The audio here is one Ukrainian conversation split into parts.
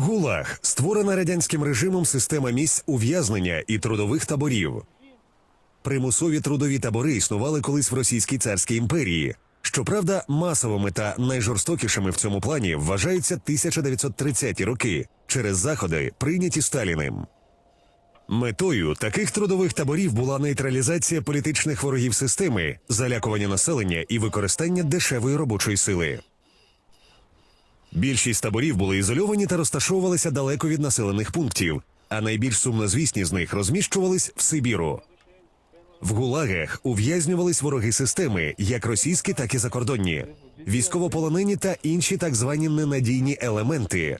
ГУЛАГ створена радянським режимом система місць ув'язнення і трудових таборів. Примусові трудові табори існували колись в Російській царській імперії. Щоправда, масовими та найжорстокішими в цьому плані вважаються 1930-ті роки через заходи, прийняті Сталіним. Метою таких трудових таборів була нейтралізація політичних ворогів системи, залякування населення і використання дешевої робочої сили. Більшість таборів були ізольовані та розташовувалися далеко від населених пунктів, а найбільш сумнозвісні з них розміщувались в Сибіру. В гулагах ув'язнювались вороги системи, як російські, так і закордонні, військовополонені та інші так звані ненадійні елементи.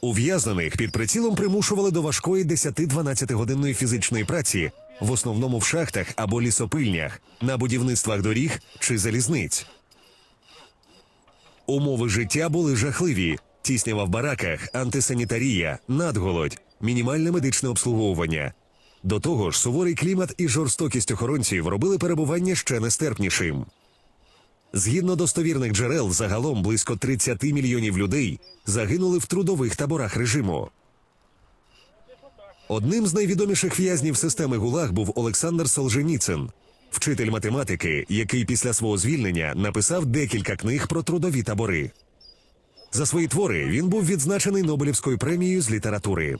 Ув'язнених під прицілом примушували до важкої 10-12 годинної фізичної праці, в основному в шахтах або лісопильнях, на будівництвах доріг чи залізниць. Умови життя були жахливі: тіснява в бараках, антисанітарія, надголодь, мінімальне медичне обслуговування. До того ж, суворий клімат і жорстокість охоронців робили перебування ще нестерпнішим. Згідно достовірних джерел, загалом близько 30 мільйонів людей загинули в трудових таборах режиму. Одним з найвідоміших в'язнів системи ГУЛАГ був Олександр Солженіцин, вчитель математики, який після свого звільнення написав декілька книг про трудові табори. За свої твори він був відзначений Нобелівською премією з літератури.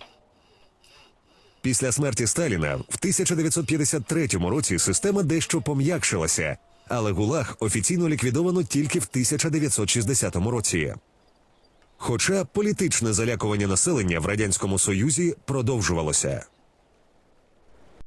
Після смерті Сталіна в 1953 році система дещо пом'якшилася, але ГУЛАГ офіційно ліквідовано тільки в 1960 році. Хоча політичне залякування населення в радянському союзі продовжувалося.